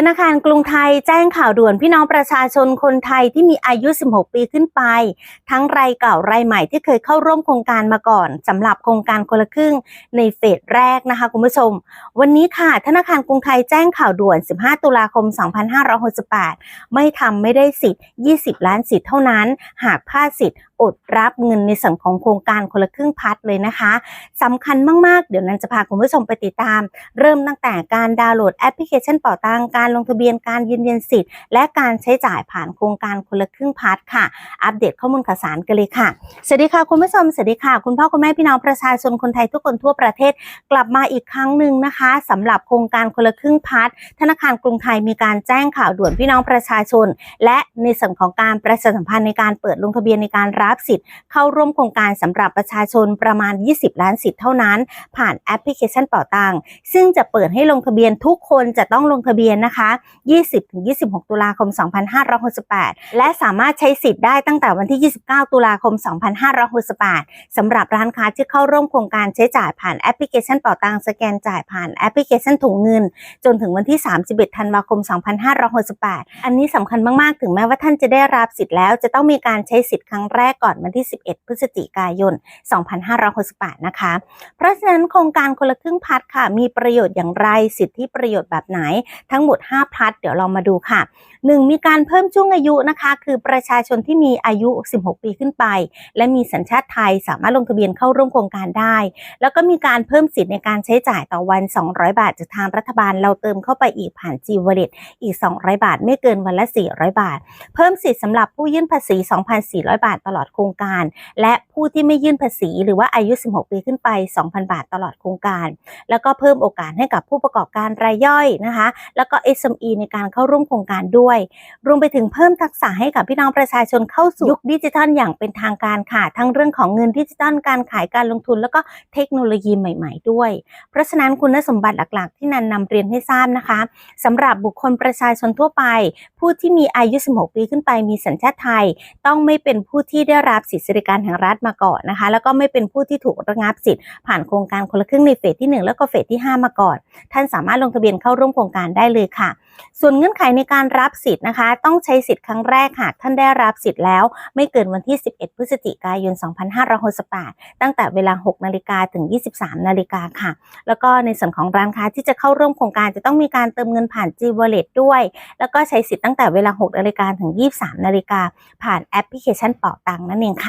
ธนาคารกรุงไทยแจ้งข่าวด่วนพี่น้องประชาชนคนไทยที่มีอายุ 16 ปีขึ้นไป ทั้งรายเก่ารายใหม่ที่เคยเข้าร่วมโครงการมาก่อนสำหรับโครงการคนละครึ่งในเฟสแรกนะคะคุณผู้ชม วันนี้ค่ะ ธนาคารกรุงไทยแจ้งข่าวด่วน 15 ตุลาคม 2568 ไม่ทำไม่ได้สิทธิ์ 20 ล้านสิทธิ์เท่านั้น หากพลาดสิทธิ์อดรับเงินในส่วนของโครงการคนละครึ่งพัดเลยนะคะสำคัญมาก ๆ เดี๋ยวนั้นจะพาคุณผู้ชมไปติดตาม เริ่มตั้งแต่การดาวน์โหลดแอปพลิเคชันเป่าตังการลงทะเบียนการยืนยันสิทธิ์ และการใช้จ่ายผ่านโครงการคนละครึ่งพัดค่ะ อัปเดตข้อมูลข่าวสารกันเลยค่ะสวัสดีค่ะคุณผู้ชมสวัสดีค่ะ คุณพ่อคุณแม่พี่น้องประชาชนคนไทยทุกคนทั่วประเทศกลับมาอีกครั้งหนึ่งนะคะสำหรับโครงการคนละครึ่งพัดธนาคารกรุงไทยมีการแจ้งข่าวด่วนพี่น้องประชาชน และในส่วนของการประชาสัมพันธ์ในการเปิดลงทะเบียนในการรับสิทธิ์ เข้าร่วมโครงการสำหรับประชาชนประมาณ 20 ล้านสิทธิ์เท่านั้น ผ่านแอปพลิเคชันเป่าตังซึ่งจะเปิดให้ลงทะเบียนทุกคนจะต้องลงทะเบียนนะคะ 20-26 ตุลาคม 2568 และสามารถใช้สิทธิ์ได้ตั้งแต่วันที่ 29 ตุลาคม 2568 สำหรับร้านค้าที่เข้าร่วมโครงการใช้จ่ายผ่านแอปพลิเคชันเป่าตังสแกนจ่ายผ่านแอปพลิเคชันถุงเงิน จนถึงวันที่ 31 ธันวาคม 2568 อันนี้สำคัญมาก ๆ ถึงแม้ว่าท่านจะได้รับสิทธิ์แล้วจะต้องมีการใช้สิทธิ์ครั้งแรกก่อนวันที่ 11 พฤศจิกายน 2568 นะคะ เพราะฉะนั้นโครงการคนละครึ่งพัดค่ะ มีประโยชน์อย่างไรสิทธิประโยชน์แบบไหนทั้งหมด 5 พัดเดี๋ยวเรามาดูค่ะ 1. มีการเพิ่มช่วงอายุนะคะ คือประชาชนที่มีอายุ 16 ปีขึ้นไป และมีสัญชาติไทยสามารถลงทะเบียนเข้าร่วมโครงการได้ แล้วก็มีการเพิ่มสิทธิ์ในการใช้จ่ายต่อวัน 200 บาทจากทางรัฐบาล เราเติมเข้าไปอีกผ่าน G Wallet อีก 200 บาท ไม่เกินวันละ 400 บาท เพิ่มสิทธิ์สำหรับผู้ยื่นภาษี 2,400 บาทตลอดโครงการ และผู้ที่ไม่ยื่นภาษีหรือว่าอายุ 16 ปีขึ้นไป 2,000 บาทตลอดโครงการ แล้วก็เพิ่มโอกาสให้กับผู้ประกอบการรายย่อยนะคะ แล้วก็ SME ในการเข้าร่วมโครงการด้วยรวมไปถึงเพิ่มทักษะให้กับพี่น้องประชาชนเข้าสู่ยุคดิจิทัลอย่างเป็นทางการค่ะ ทั้งเรื่องของเงินดิจิทัลการขายการลงทุน แล้วก็เทคโนโลยีใหม่ ๆ ด้วย เพราะฉะนั้นคุณสมบัติหลักๆ ที่นันนำเรียนให้ทราบนะคะสำหรับบุคคลประชาชนทั่วไป ผู้ที่มีอายุ 16 ปีขึ้นไปมีสัญชาติไทย ต้องไม่เป็นผู้ที่ได้รับสิทธิสวัสดิการแห่งรัฐมาก่อนนะคะ แล้วก็ไม่เป็นผู้ที่ถูกระงับสิทธิ์ผ่านโครงการคนละครึ่งในเฟสที่ 1 แล้วก็เฟสที่ 5 มาก่อน ท่านสามารถลงทะเบียนเข้าร่วมโครงการได้เลยค่ะ ส่วนเงื่อนไขในการรับสิทธิ์นะคะ ต้องใช้สิทธิ์ครั้งแรกหากท่านได้รับสิทธิ์แล้ว ไม่เกินวันที่ 11 พฤศจิกายน 2568 ตั้งแต่เวลา 6 นาฬิกาถึง 23 นาฬิกาค่ะ แล้วก็ในส่วนของร้านค้าที่จะเข้าร่วมโครงการจะต้องมีการเติมเงินผ่าน G Wallet ด้วย แล้วก็ใช้สิทธิ์ตั้งแต่เวลา 6 นาฬิกาถึง 23 นาฬิกาผ่านแอปพลิเคชันเป่าตังนั่นเองค่ะ